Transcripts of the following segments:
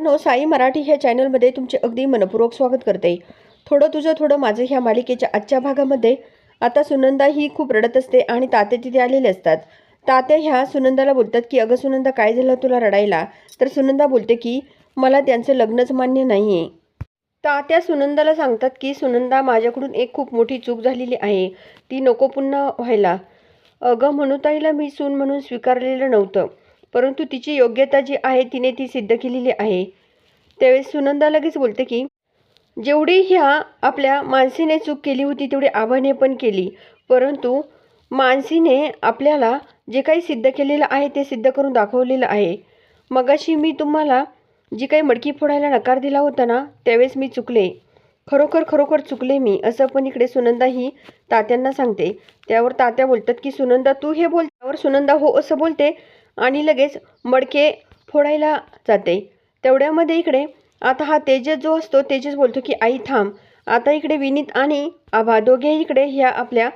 No Sai Marathi ह्या चॅनलमध्ये तुमचे अगदी मनपूर्वक स्वागत करते. थोडं तुझं थोडं माझं ह्या मालिकेच्या आजच्या भागामध्ये. आता सुनंदा ही खूप रडत असते आणि तात्या तिथे आलेले असतात. तात्या ह्या सुनंदाला बोलतात की अगं सुनंदा काय झालं तुला रडायला? तर सुनंदा बोलते की मला त्यांचं लग्नच मान्य नाही आहे तात्या सुनंदाला सांगतात की सुनंदा माझ्याकडून एक खूप मोठी चूक झालेली आहे. ती नको पुन्हा व्हायला. अगं म्हणूताईला मी सून म्हणून स्वीकारलेलं नव्हतं. परंतु तिची योग्यता जी आहे तिने ती सिद्ध केलेली आहे. त्यावेळेस सुनंदा लगेच बोलते की जेवढी ह्या आपल्या मानसीने चूक केली होती तेवढी आव्हाने पण केली. परंतु मानसीने आपल्याला जे काही सिद्ध केलेलं आहे ते सिद्ध करून दाखवलेलं आहे. मगाशी मी तुम्हाला जी काही मडकी फोडायला नकार दिला होता ना त्यावेळेस मी चुकले. खरोखर खरोखर चुकले मी असं पण इकडे सुनंदा ही तात्यांना सांगते. त्यावर तात्या बोलतात की सुनंदा तू हे बोल त्यावर सुनंदा हो असं बोलते. आणि लगेच मडके फोडायला जाते. तेवढ्यामध्ये इकडे आता हा तेजस जो असतो तेजस बोलतो की आई थांब. आता इकडे विनीत आणि आभा दोघे इकडे ह्या आपल्या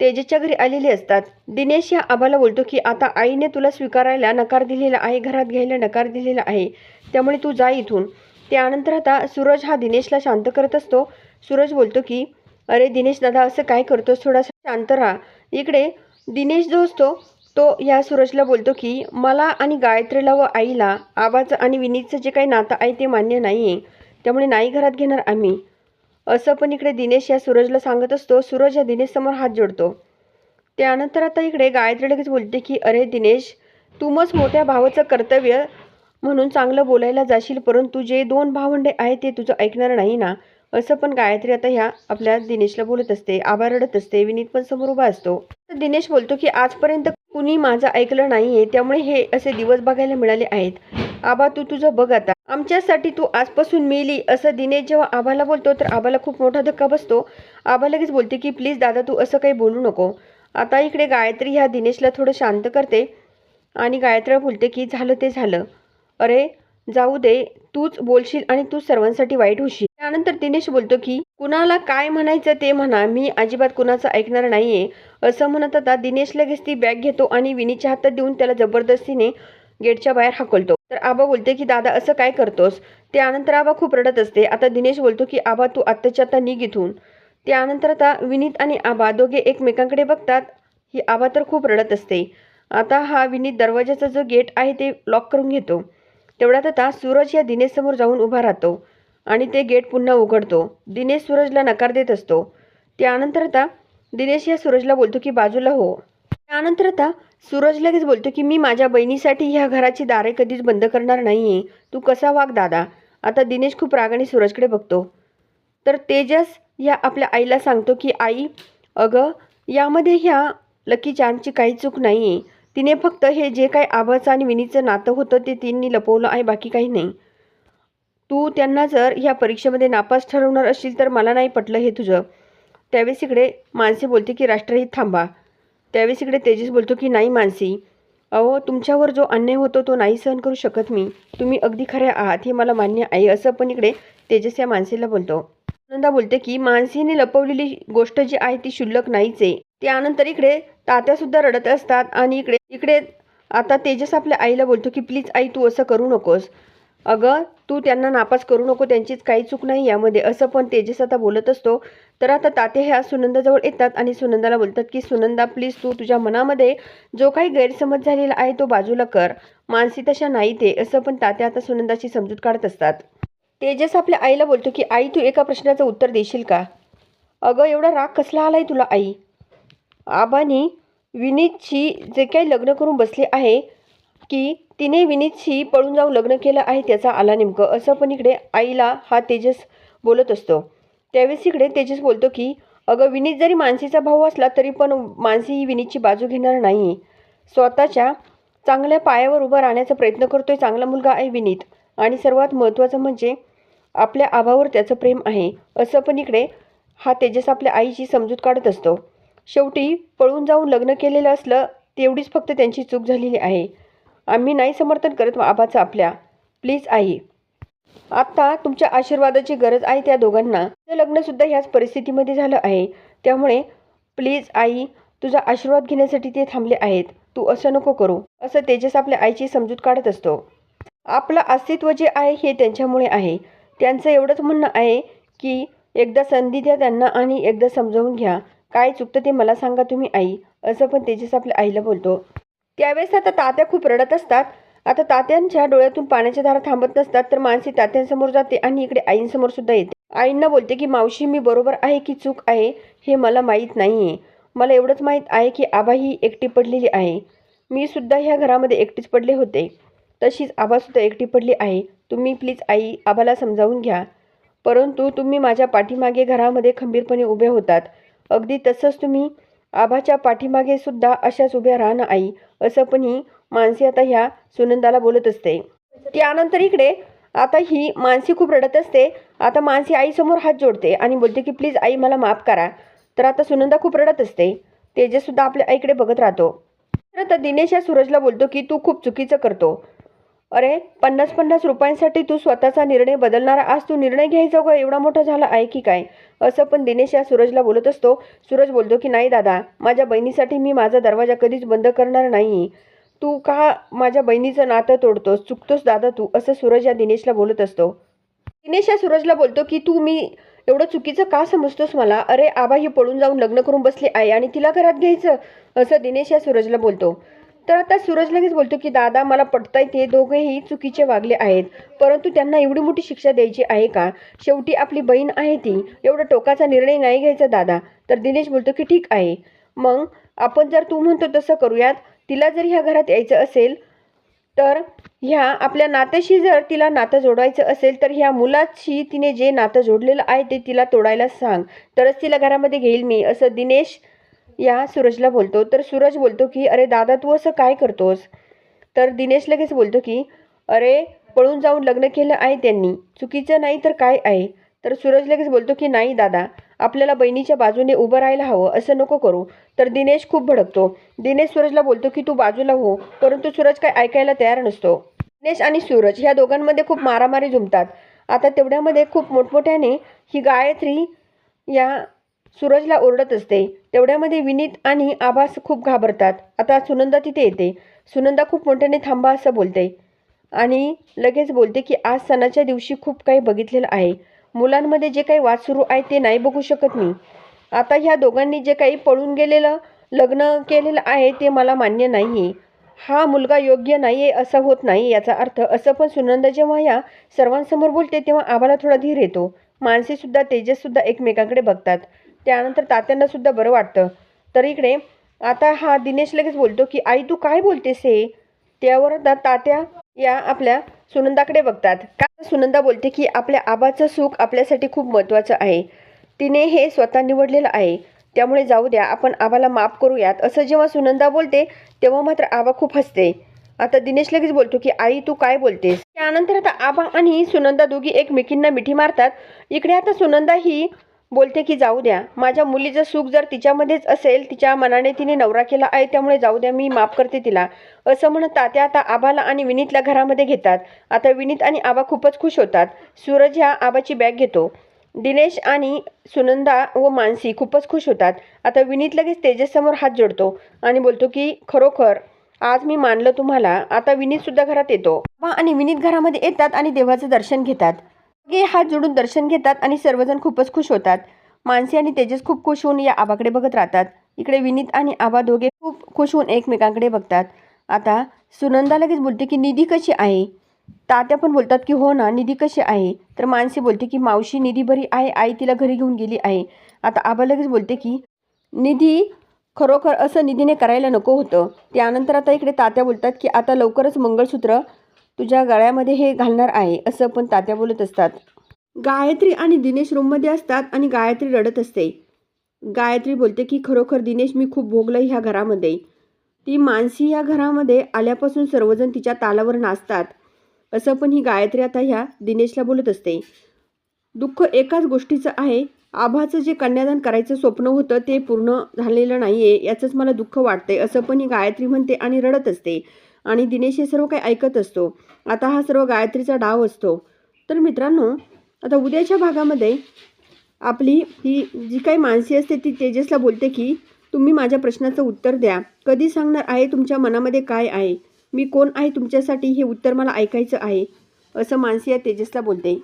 तेजसच्या घरी आलेले असतात. दिनेश या आबाला बोलतो की आता आईने तुला स्वीकारायला नकार दिलेला आहे घरात घ्यायला नकार दिलेला आहे. त्यामुळे तू जा इथून. त्यानंतर आता सूरज हा दिनेशला शांत करत असतो. सूरज बोलतो की अरे दिनेश दादा असं काय करतोस? थोडासा शांत राहा. इकडे दिनेश जो असतो तो या सूरजला बोलतो की मला आणि गायत्रीला व आईला आबाचं आणि विनीतचं जे काही नातं आहे ते मान्य नाही आहे त्यामुळे नाही घरात घेणार आम्ही. असं पण इकडे दिनेश या सूरजला सांगत असतो. सूरज या दिनेशसमोर हात जोडतो. त्यानंतर आता इकडे गायत्री लगेच बोलते की अरे दिनेश तू मच मोठ्या भावाचं कर्तव्य म्हणून चांगलं बोलायला जाशील परंतु जे दोन भावंडे आहेत ते तुझं ऐकणार नाही ना. असं पण गायत्री आता ह्या आपल्या दिनेशला बोलत असते आबा रडत असते विनीत पण समोर उभा असतो. तर दिनेश बोलतो की आजपर्यंत कुणी माझं ऐकलं नाही आहे त्यामुळे हे असे दिवस बघायला मिळाले आहेत. आबा तू तुझं बघ आता. आमच्यासाठी तू आजपासून मेली. असं दिनेश जेव्हा आबाला बोलतो तर आबाला खूप मोठा धक्का बसतो. आबा लगेच बोलते की प्लीज दादा तू असं काही बोलू नको. आता इकडे गायत्री ह्या दिनेशला थोडं शांत करते आणि गायत्री बोलते की झालं ते झालं. अरे जाऊ दे. तूच बोलशील आणि तू सर्वांसाठी वाईट होशील. त्यानंतर दिनेश बोलतो की कुणाला काय म्हणायचं ते म्हणा मी अजिबात कुणाचं ऐकणार नाहीये. असं म्हणत आता दिनेश लगेच ती बॅग घेतो आणि विनीच्या हातात देऊन त्याला जबरदस्तीने गेटच्या बाहेर हाकलतो. तर आबा बोलते की दादा असं काय करतोस? त्यानंतर आबा खूप रडत असते. आता दिनेश बोलतो की आबा तू आत्ताच्या आता निघ इथून. त्यानंतर आता विनीत आणि आबा दोघे एकमेकांकडे बघतात. ही आबा तर खूप रडत असते. आता हा विनीत दरवाजाचा जो गेट आहे ते लॉक करून घेतो. तेवढ्यात आता सूरज या दिनेशसमोर जाऊन उभा राहतो. आणि ते गेट पुन्हा उघडतो. दिनेश सूरजला नकार देत असतो. त्यानंतर आता दिनेश या सूरजला बोलतो की बाजूला हो. त्यानंतर आता सूरज लगेच बोलतो की मी माझ्या बहिणीसाठी ह्या घराची दारे कधीच बंद करणार नाही आहे तू कसा वाग दादा? आता दिनेश खूप रागाने सूरजकडे बघतो. तर तेजस ह्या आपल्या आईला सांगतो की आई अगं यामध्ये ह्या लकी चांदची काही चूक नाही आहे तिने फक्त हे जे काही आबाचं आणि विनीचं नातं होतं ते तिने लपवलं आहे बाकी काही नाही. तू त्यांना जर ह्या परीक्षेमध्ये नापास ठरवणार असशील तर मला नाही पटलं हे तुझं. त्यावेळेस इकडे मानसी बोलते की राष्ट्रहित थांबा. त्यावेळेस इकडे तेजस बोलतो की नाही मानसी. अहो तुमच्यावर जो अन्याय होतो तो नाही सहन करू शकत मी. तुम्ही अगदी खऱ्या आहात हे मला मान्य आहे असं पण इकडे तेजस या मानसीला बोलतो. आनंदा बोलते की मानसीने लपवलेली गोष्ट जी आहे ती शुल्लक नाहीच आहे. त्यानंतर इकडे तात्यासुद्धा रडत असतात आणि इकडे इकडे आता तेजस आपल्या आईला बोलतो की प्लीज आई तू असं करू नकोस. अगं तू त्यांना नापास करू नको त्यांचीच काही चूक नाही यामध्ये. असं पण तेजस आता बोलत असतो. तर आता ताते ह्या सुनंदाजवळ येतात आणि सुनंदाला बोलतात की सुनंदा प्लीज तू तुझ्या मनामध्ये जो काही गैरसमज झालेला आहे तो बाजूला कर. मानसी तशा नाही ते. असं पण तात्या आता सुनंदाची समजूत काढत असतात. तेजस आपल्या आईला बोलतो की आई तू एका प्रश्नाचं उत्तर देशील का? अगं एवढा राग कसला आलाय तुला आई? आबानी विनीतशी जे काही लग्न करून बसले आहे की तिने विनीतशी पळून जाऊन लग्न केलं आहे त्याचा आला नेमकं. असं पण इकडे आईला हा तेजस बोलत असतो. त्यावेळेस इकडे तेजस बोलतो की अगं विनीत जरी मानसीचा भाऊ असला तरी पण मानसी ही विनीतची बाजू घेणार नाही. स्वतःच्या चांगल्या पायावर उभं राहण्याचा प्रयत्न करतोय चांगला मुलगा आहे विनीत. आणि सर्वात महत्त्वाचं म्हणजे आपल्या आभावर त्याचं प्रेम आहे. असं पण इकडे हा तेजस आपल्या आईची समजूत काढत असतो. शेवटी पळून जाऊन लग्न केलेलं असलं तेवढीच फक्त त्यांची चूक झालेली आहे. आम्ही नाही समर्थन करत आबाचं आपल्या. प्लीज आई. आत्ता तुमच्या आशीर्वादाची गरज आहे त्या दोघांना. ते लग्नसुद्धा ह्याच परिस्थितीमध्ये झालं आहे. त्यामुळे प्लीज आई तुझा आशीर्वाद घेण्यासाठी ते थांबले आहेत. तू असं नको करू. असं तेजस आपल्या आईची समजूत काढत असतो. आपलं अस्तित्व जे आहे हे त्यांच्यामुळे आहे. त्यांचं एवढंच म्हणणं आहे की एकदा संधी द्या त्यांना आणि एकदा समजावून घ्या. काय चुकतं ते मला सांगा तुम्ही आई. असं पण तेजस आपल्या आईला बोलतो. त्यावेळेस आता तात्या खूप रडत असतात. आता तात्यांच्या डोळ्यातून पाण्याच्या धारा थांबत नसतात तर मानसी तात्यांसमोर जाते आणि इकडे आईंसमोर सुद्धा येते. आईंना बोलते की मावशी मी बरोबर आहे की चूक आहे हे मला माहीत नाही आहे मला एवढंच माहीत आहे की आबा ही एकटी पडलेली आहे. मी सुद्धा ह्या घरामध्ये एकटीच पडले होते. तशीच आबासुद्धा एकटी पडली आहे. तुम्ही प्लीज आई आबाला समजावून घ्या. परंतु तुम्ही माझ्या पाठीमागे घरामध्ये खंबीरपणे उभे होतात. अगदी तसंच तुम्ही आभाच्या पाठीमागे सुद्धा अशाच उभ्या राहा ना आई असं पण ही मानसी आता ह्या सुनंदाला बोलत असते. त्यानंतर इकडे आता ही मानसी खूप रडत असते. आता मानसी आईसमोर हात जोडते आणि बोलते की प्लीज आई मला माफ करा. तर आता सुनंदा खूप रडत असते. तेजससुद्धा आपल्या आईकडे बघत राहतो. तर आता दिनेश या सूरजला बोलतो की तू खूप चुकीचं करतो. अरे पन्नास पन्नास रुपयांसाठी तू स्वतःचा निर्णय बदलणारा आज तू निर्णय घ्यायचा का एवढा मोठा झाला आहे की काय? असं पण दिनेश या सूरजला बोलत असतो. सूरज बोलतो की नाही दादा माझ्या बहिणीसाठी मी माझा दरवाजा कधीच बंद करणार नाही. तू का माझ्या बहिणीचं नातं तोडतोस? चुकतोस दादा तू असं सूरज या दिनेशला बोलत असतो. दिनेश या सूरजला बोलतो की तू मी एवढं चुकीचं का समजतोस मला? अरे आबा ही पळून जाऊन लग्न करून बसली आहे आणि तिला घरात घ्यायचं असं दिनेश या सूरजला बोलतो. तर आता सूरज लगेच बोलतो की दादा मला पटताय ते दोघेही चुकीचे वागले आहेत. परंतु त्यांना एवढी मोठी शिक्षा द्यायची आहे का? शेवटी आपली बहीण आहे ती. एवढा टोकाचा निर्णय नाही घ्यायचा दादा. तर दिनेश बोलतो की ठीक आहे. मग आपण जर तू म्हणतो तसं करूयात. तिला जर ह्या घरात यायचं असेल तर ह्या आपल्या नात्याशी जर तिला नातं जोडायचं असेल तर ह्या मुलाशी तिने जे नातं जोडलेलं आहे ते तिला तोडायला सांग. तरच तिला घरामध्ये घेईल मी. असं दिनेश या सूरजला बोलतो. तर सूरज बोलतो की अरे दादा तू असं काय करतोस? तर दिनेश लगेच बोलतो की अरे पळून जाऊन लग्न केलं आहे त्यांनी. चुकीचं नाही तर काय आहे? तर सूरज लगेच बोलतो की नाही दादा आपल्याला बहिणीच्या बाजूने उभं राहायला हवं असं नको करू. तर दिनेश खूप भडकतो. दिनेश सूरजला बोलतो की तू बाजूला हो परंतु सूरज काय ऐकायला तयार नसतो. दिनेश आणि सूरज ह्या दोघांमध्ये खूप मारामारी जुमतात आता तेवढ्यामध्ये खूप मोठमोठ्याने ही गायत्री या सूरजला ओरडत असते. तेवढ्यामध्ये विनीत आणि आभास खूप घाबरतात. आता सुनंदा तिथे येते. सुनंदा खूप मोठ्याने थांबा असं बोलते. आणि लगेच बोलते की आज सणाच्या दिवशी खूप काही बघितलेलं आहे. मुलांमध्ये जे काही वाद सुरू आहे ते नाही बघू शकत मी. आता ह्या दोघांनी जे काही पळून गेलेलं लग्न केलेलं आहे ते मला मान्य नाही आहे हा मुलगा योग्य नाही आहे असं होत नाही याचा अर्थ. असं पण सुनंदा जेव्हा या सर्वांसमोर बोलते तेव्हा आम्हाला थोडा धीर येतो. माणसेसुद्धा तेजससुद्धा एकमेकांकडे बघतात. त्यानंतर तात्यांनासुद्धा बरं वाटतं. तर इकडे आता हा दिनेश लगेच बोलतो की आई तू काय बोलतेस हे? त्यावर आता तात्या या आपल्या सुनंदाकडे बघतात. का सुनंदा बोलते की आपल्या आबाचं सुख आपल्यासाठी खूप महत्त्वाचं आहे. तिने हे स्वतः निवडलेलं आहे. त्यामुळे जाऊ द्या आपण आबाला माफ करूयात. असं जेव्हा सुनंदा बोलते तेव्हा मात्र आबा खूप हसते. आता दिनेश लगेच बोलतो की आई तू काय बोलतेस? त्यानंतर आता आबा आणि सुनंदा दोघी एकमेकींना मिठी मारतात. इकडे आता सुनंदा ही बोलते की जाऊ द्या. माझ्या मुलीचं सुख जर तिच्यामध्येच असेल तिच्या मनाने तिने नवरा केला आहे त्यामुळे जाऊ द्या मी माफ करते तिला. असं म्हणत तात्या आता आबाला आणि विनीतला घरामध्ये घेतात. आता विनीत आणि आबा खूपच खुश होतात. सूरज ह्या आबाची बॅग घेतो. दिनेश आणि सुनंदा व मानसी खूपच खुश होतात. आता विनीत लगेच तेजससमोर हात जोडतो आणि बोलतो की खरोखर आज मी मानलं तुम्हाला. आता विनीतसुद्धा घरात येतो. आणि विनीत घरामध्ये येतात आणि देवाचं दर्शन घेतात. दोघे हात जोडून दर्शन घेतात आणि सर्वजण खूपच खुश होतात. मानसी आणि तेजस खूप खुश होऊन या आबाकडे बघत राहतात. इकडे विनीत आणि आबा दोघे खूप खुश होऊन एकमेकांकडे बघतात. आता सुनंदा लगेच बोलते की निधी कशी आहे? तात्या पण बोलतात की हो ना निधी कशी आहे? तर मानसी बोलते की मावशी निधी बरी आहे आई तिला घरी घेऊन गेली आहे. आता आबा लगेच बोलते की निधी खरोखर असं निधीने करायला नको होतं. त्यानंतर आता इकडे तात्या बोलतात की आता लवकरच मंगळसूत्र तुझ्या गळ्यामध्ये हे घालणार आहे असं पण तात्या बोलत असतात. गायत्री आणि दिनेश रूममध्ये असतात आणि गायत्री रडत असते. गायत्री बोलते की खरोखर दिनेश मी खूप भोगलं ह्या घरामध्ये. ती मानसी या घरामध्ये आल्यापासून सर्वजण तिच्या तालावर नाचतात. असं पण ही गायत्री आता ह्या दिनेशला बोलत असते. दुःख एकाच गोष्टीचं आहे. आभाचं जे कन्यादान करायचं स्वप्न होतं ते पूर्ण झालेलं नाही आहे याचंच मला दुःख वाटतंय असं पण ही गायत्री म्हणते आणि रडत असते. आणि दिनेश हे सर्व काही ऐकत असतो. आता हा सर्व गायत्रीचा डाव असतो. तर मित्रांनो आता उद्याच्या भागामध्ये आपली ही जी काही माणसी असते ती तेजसला बोलते की तुम्ही माझ्या प्रश्नाचं उत्तर द्या. कधी सांगणार आहे तुमच्या मनामध्ये काय आहे? मी कोण आहे तुमच्यासाठी हे उत्तर मला ऐकायचं आहे? असं मानसी या तेजसला बोलते.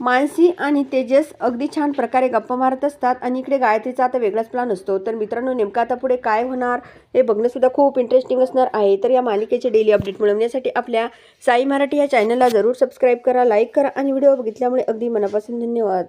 मानसी आणि तेजस अगदी छान प्रकारे गप्पा मारत असतात आणि इकडे गायत्रीचा आता वेगळाच प्लॅन असतो. तर मित्रांनो नेमकं आता पुढे काय होणार हे बघणंसुद्धा खूप इंटरेस्टिंग असणार आहे. तर या मालिकेचे डेली अपडेट मिळवण्यासाठी आपल्या साई मराठी या चॅनलला जरूर सबस्क्राईब करा लाईक करा आणि व्हिडिओ बघितल्यामुळे अगदी मनापासून धन्यवाद.